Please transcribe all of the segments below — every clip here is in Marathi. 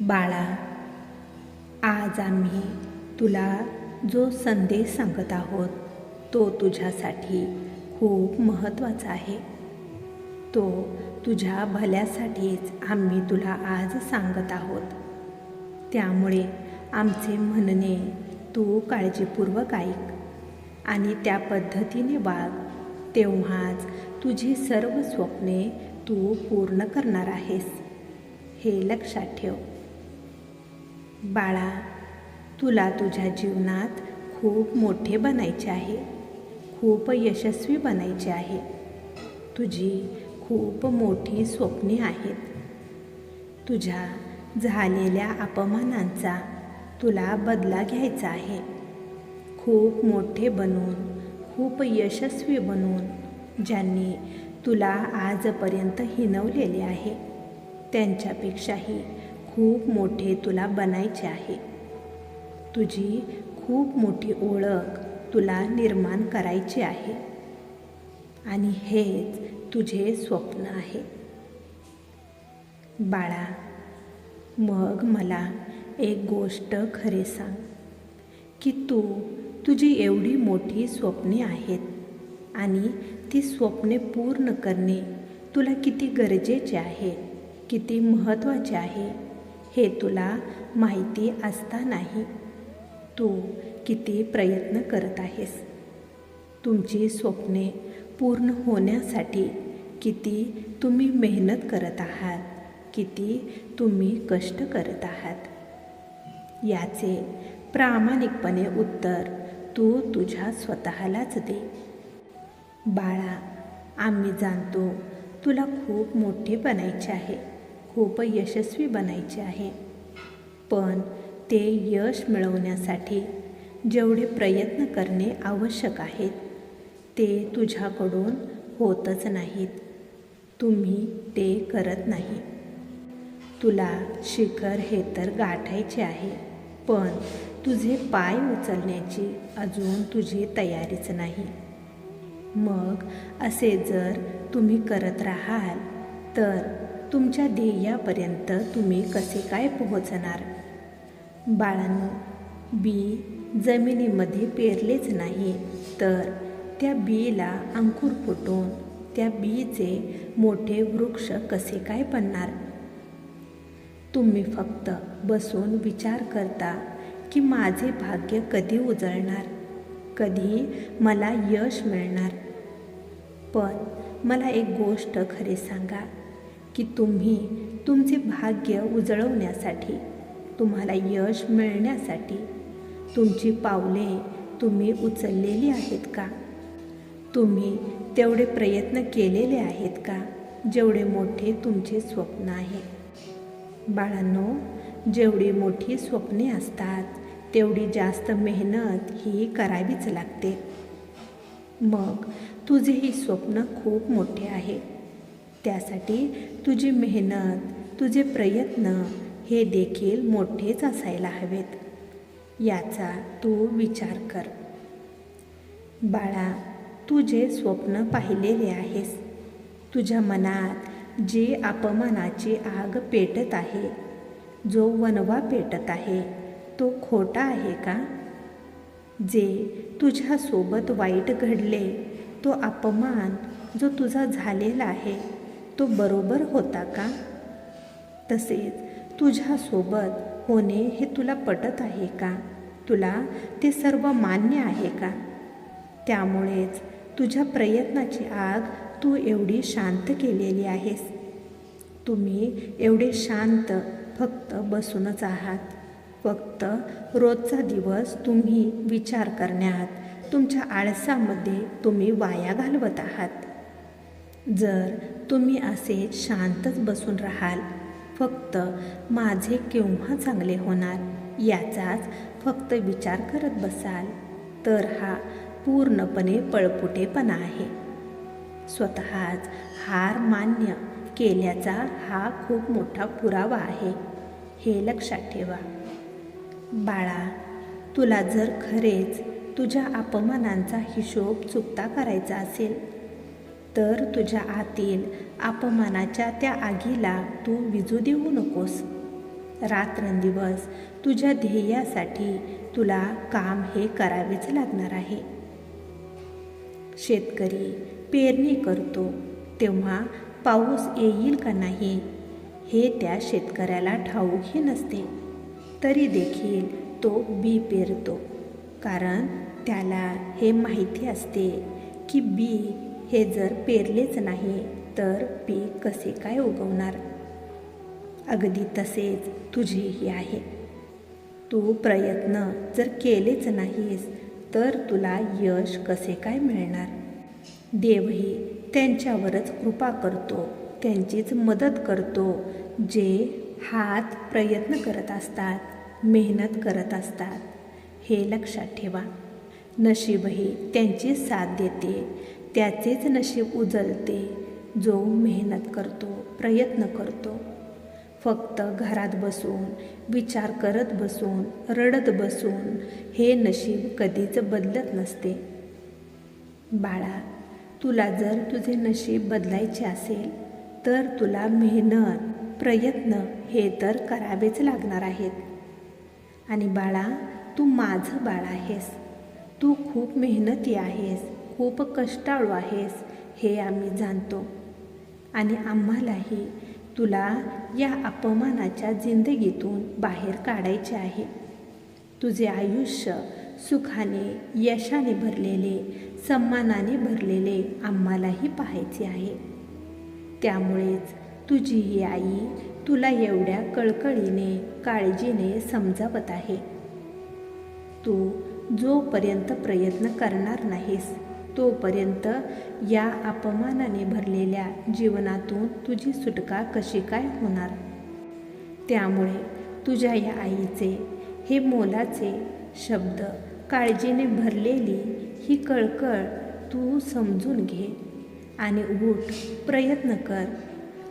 बाळा आज आम्ही तुला जो संदेश सांगत आहोत तो तुझ्यासाठी खूप महत्त्वाचा आहे. तो तुझ्या भल्यासाठीच आम्ही तुला आज सांगत आहोत. त्यामुळे आमचे म्हणणे तू काळजीपूर्वक ऐक आणि त्या पद्धतीने वाग. तेव्हाच तुझी सर्व स्वप्ने तू पूर्ण करणार आहेस. हे लक्षात ठेव. बाळा तुला तुझ्या जीवनात खूप मोठे बनायचे आहे. खूप यशस्वी बनायचे आहे. तुझी खूप मोठी स्वप्ने आहेत. तुझ्या झालेल्या अपमानांचा तुला बदला घ्यायचा आहे. खूप मोठे बनून खूप यशस्वी बनून ज्यांनी तुला आजपर्यंत हिनवलेले आहे त्यांच्यापेक्षाही खूप मोठे तुला बनायचे आहे. तुझी खूप मोठी ओळख तुला निर्माण करायची आहे. आणि हेच तुझे स्वप्न आहे. बाळा मग मला एक गोष्ट खरे सांग की तू तुझी एवढी मोठी स्वप्ने आहेत आणि ती स्वप्ने पूर्ण करणे तुला किती गरजेचे आहे किती महत्त्वाचे आहे हे तुला माहिती असतानाही तू किती प्रयत्न करत आहेस. तुमची स्वप्ने पूर्ण होण्यासाठी किती तुम्ही मेहनत करत आहात किती तुम्ही कष्ट करत आहात. याचे प्रामाणिकपणे उत्तर तू तुझ्या स्वतःलाच दे. बाळा आम्ही जाणतो तुला खूप मोठे बनायचे आहे. खूप यशस्वी बनायचे आहे. पण ते यश मिळवण्यासाठी जेवढे प्रयत्न करणे आवश्यक आहेत ते तुझ्याकडून होतच नाहीत. तुम्ही ते करत नाही. तुला शिखर हे तर गाठायचे आहे पण तुझे पाय उचलण्याची अजून तुझी तयारीच नाही. मग असे जर तुम्ही करत राहाल तर तुमच्या ध्येयापर्यंत तुम्ही कसे काय पोहोचणार? बाळांनो बी जमिनीमध्ये पेरलेच नाही तर त्या बीला अंकुर फुटून त्या बीचे मोठे वृक्ष कसे काय बनणार तुम्ही फक्त बसून विचार करता की माझे भाग्य कधी उजळणार? कधी मला यश मिळणार? पण मला एक गोष्ट खरे सांगा. की तुम्ही तुमचे भाग्य उजळवण्यासाठी तुम्हाला यश मिळण्यासाठी तुमची पावले तुम्ही उचललेली आहेत का? तुम्ही तेवढे प्रयत्न केलेले आहेत का जेवढे मोठे तुमचे स्वप्न आहे? बाळांनो जेवढी मोठी स्वप्ने असतात तेवढी जास्त मेहनत ही करावीच लागते. मग तुझेही स्वप्न खूप मोठे आहे. त्यासाठी तुझी मेहनत तुझे प्रयत्न हे देखील मोठेच असायला हवेत. याचा तू विचार कर. बाळा तू जे स्वप्न पाहिलेले आहेस तुझ्या मनात जे अपमानाची आग पेटत आहे जो वनवा पेटत आहे तो खोटा आहे का? जे तुझ्यासोबत वाईट घडले तो अपमान जो तुझा झालेला आहे तो बरोबर होता का? तसेच तुझ्यासोबत होणे हे तुला पटत आहे का? तुला ते सर्व मान्य आहे का? त्यामुळेच तुझ्या प्रयत्नाची आग तू एवढी शांत केलेली आहेस. तुम्ही एवढे शांत फक्त बसूनच आहात. फक्त रोजचा दिवस तुम्ही विचार करण्यात तुमच्या आळसामध्ये तुम्ही वाया घालवत आहात. जर तुम्ही असे शांतच बसून राहाल. फक्त माझे केव्हा चांगले होणार याचाच फक्त विचार करत बसाल. तर हा पूर्णपणे पळपुटेपणा आहे. स्वतःच हार मान्य केल्याचा हा खूप मोठा पुरावा आहे. हे लक्षात ठेवा. बाळा तुला जर खरेच तुझ्या अपमानांचा हिशोब चुकता करायचा असेल तर तुझ्या आतील अपमानाच्या त्या आगीला तू विजू देऊ नकोस. रात्रंदिवस तुझ्या ध्येयासाठी तुला काम हे करावेच लागणार आहे. शेतकरी पेरणी करतो तेव्हा पाऊस येईल का नाही हे त्या शेतकऱ्याला ठाऊकही नसते. तरी देखील तो बी पेरतो कारण त्याला हे माहिती असते की बी हे जर पेरलेच नाही तर पीक कसे काय उगवणार? अगदी तसेच तुझेही आहे. तू प्रयत्न जर केलेच नाहीस तर तुला यश कसे काय मिळणार? देवही त्यांच्यावरच कृपा करतो त्यांचीच मदत करतो जे हात प्रयत्न करत असतात मेहनत करत असतात. हे लक्षात ठेवा. नशीबही त्यांची साथ देते. त्याचेच नशीब उजलते जो मेहनत करतो प्रयत्न करतो. फक्त घरात बसून विचार करत बसून रडत बसून हे नशीब कधीच बदलत नसते. बाळा तुला जर तुझे नशीब बदलायचे असेल तर तुला मेहनत प्रयत्न हे तर करावेच लागणार आहेत. आणि बाळा तू माझं बाळ आहेस. तू खूप मेहनती आहेस. खूप कष्टाळू आहेस हे आम्ही जाणतो. आणि आम्हालाही तुला या अपमानाच्या जिंदगीतून बाहेर काढायचे आहे. तुझे आयुष्य सुखाने यशाने भरलेले सन्मानाने भरलेले आम्हालाही पाहायचे आहे. त्यामुळेच तुझी ही आई तुला एवढ्या कळकळीने काळजीने समजावत आहे. तू जोपर्यंत प्रयत्न करणार नाहीस तोपर्यंत या अपमानाने भरलेल्या जीवनातून तुझी सुटका कशी काय होणार? त्यामुळे तुझ्या या आईचे हे मोलाचे शब्द काळजीने भरलेली ही कळकळ तू समजून घे आणि उठ प्रयत्न कर.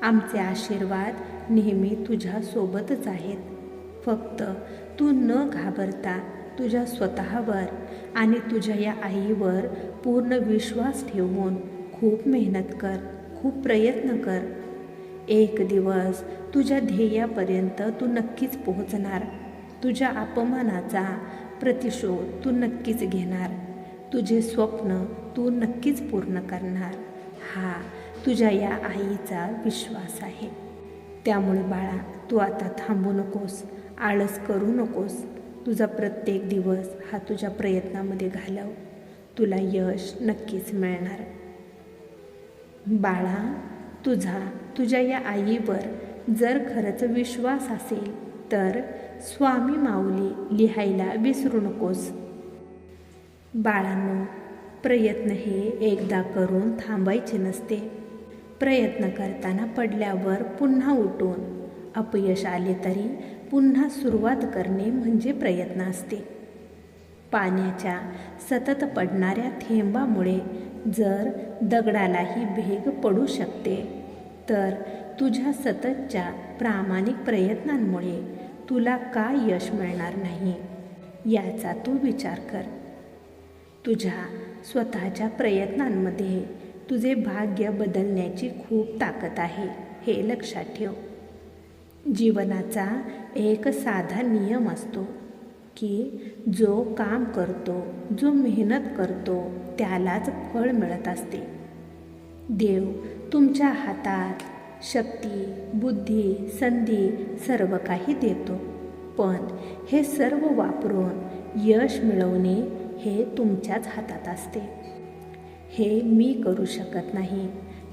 आमचे आशीर्वाद नेहमी तुझ्यासोबतच आहेत. फक्त तू न घाबरता तुझ्या स्वतःवर आणि तुझ्या या आईवर पूर्ण विश्वास ठेवून खूप मेहनत कर खूप प्रयत्न कर. एक दिवस तुझ्या ध्येयापर्यंत तू नक्कीच पोहोचणार. तुझ्या अपमानाचा प्रतिशोध तू नक्कीच घेणार. तुझे स्वप्न तू नक्कीच पूर्ण करणार. हा तुझ्या या आईचा विश्वास आहे. त्यामुळे बाळा तू आता थांबू नकोस आळस करू नकोस. तुझा प्रत्येक दिवस हा तुझ्या प्रयत्नामध्ये घालव. तुला यश नक्कीच मिळणार. बाळा तुझा तुझ्या या आईवर जर खरंच विश्वास असेल तर स्वामी माऊली लिहायला विसरू नकोस. बाळांनो प्रयत्न हे एकदा करून थांबायचे नसते. प्रयत्न करताना पडल्यावर पुन्हा उठून अपयश आले तरी पुन्हा सुरुवात करणे म्हणजे प्रयत्न असते. पाण्याच्या सतत पडणाऱ्या थेंबामुळे जर दगडालाही भेग पडू शकते तर तुझ्या सततच्या प्रामाणिक प्रयत्नांमुळे तुला का यश मिळणार नाही याचा तू विचार कर. तुझ्या स्वतःच्या प्रयत्नांमध्ये तुझे भाग्य बदलण्याची खूप ताकद आहे हे लक्षात ठेव. जीवनाचा एक साधा नियम असतो. की जो काम करतो जो मेहनत करतो त्यालाच फळ मिळत असते. देव तुमच्या हातात शक्ती बुद्धी संधी सर्व काही देतो. पण हे सर्व वापरून यश मिळवणे हे तुमच्याच हातात असते. हे मी करू शकत नाही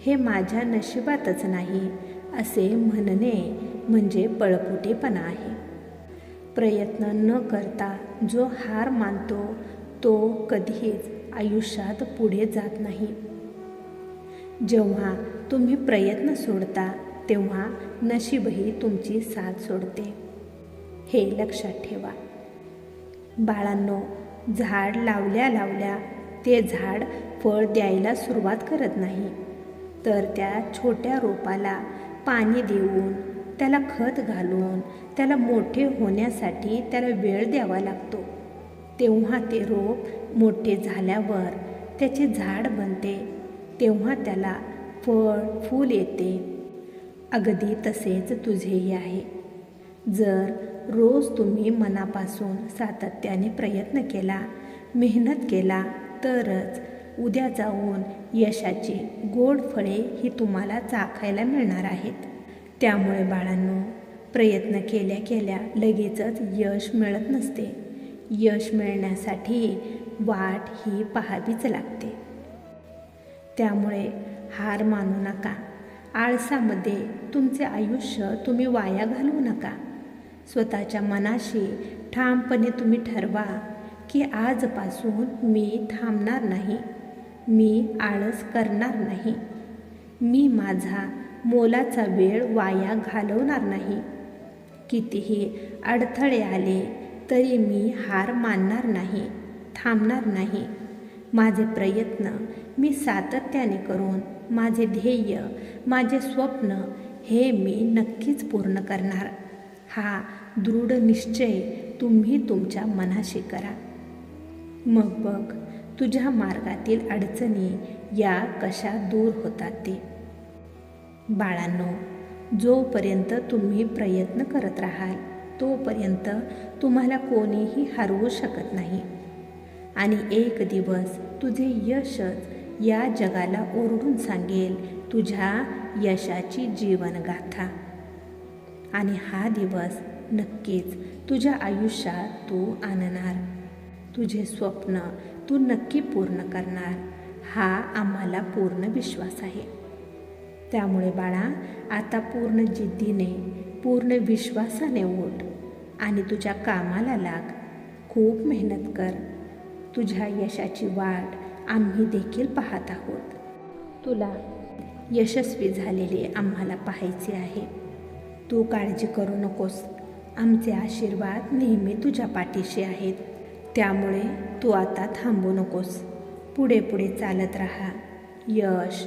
हे माझ्या नशिबातच नाही असे म्हणणे म्हणजे पळपुटेपणा आहे. प्रयत्न न करता जो हार मानतो तो कधीच आयुष्यात पुढे जात नाही. जेव्हा तुम्ही प्रयत्न सोडता तेव्हा नशीबही तुमची साथ सोडते. हे लक्षात ठेवा. बाळांनो झाड लावल्या लावल्या ते झाड फळ द्यायला सुरुवात करत नाही. तर त्या छोट्या रोपाला पाणी देऊन त्याला खत घालून त्याला मोठे होण्यासाठी त्याला वेळ द्यावा लागतो. तेव्हा ते रोप मोठे झाल्यावर त्याचे झाड बनते. तेव्हा त्याला फळ फूल येते. अगदी तसेच तुझेही आहे. जर रोज तुम्ही मनापासून सातत्याने प्रयत्न केला मेहनत केला तरच उद्या जाऊन यशाची गोड फळे ही तुम्हाला चाखायला मिळणार आहेत. त्यामुळे बाळांनो प्रयत्न केल्या केल्या लगेचच यश मिळत नसते. यश मिळण्यासाठी वाट ही पाहावीच लागते. त्यामुळे हार मानू नका. आळसामध्ये तुमचे आयुष्य तुम्ही वाया घालवू नका. स्वतःच्या मनाशी ठामपणे तुम्ही ठरवा की आजपासून मी थांबणार नाही. मी आळस करणार नाही. मी माझा मोलाचा वेळ वाया घालवणार नाही. कितीही अडथळे आले तरी मी हार मानणार नाही थांबणार नाही. माझे प्रयत्न मी सातत्याने करून माझे ध्येय माझे स्वप्न हे मी नक्कीच पूर्ण करणार. हा दृढ निश्चय तुम्ही तुमच्या मनाशी करा. मग बघ तुझ्या मार्गातील अडचणी या कशा दूर होतात ते. बाळांनो जोपर्यंत तुम्ही प्रयत्न करत राहाल तोपर्यंत तुम्हाला कोणीही हरवू शकत नाही. आणि एक दिवस तुझे यशच या जगाला ओरडून सांगेल तुझ्या यशाची जीवनगाथा. आणि हा दिवस नक्कीच तुझ्या आयुष्यात तू आणणार. तुझे स्वप्न तू नक्की पूर्ण करणार. हा आम्हाला पूर्ण विश्वास आहे. त्यामुळे बाळा आता पूर्ण जिद्दीने पूर्ण विश्वासाने ओढ आणि तुझ्या कामाला लाग. खूप मेहनत कर. तुझ्या यशाची वाट आम्ही देखील पाहत आहोत. तुला यशस्वी झालेले आम्हाला पाहायचे आहे. तू काळजी करू नकोस. आमचे आशीर्वाद नेहमी तुझ्या पाठीशी आहेत. त्यामुळे तू आता थांबू नकोस. पुढे पुढे चालत राहा. यश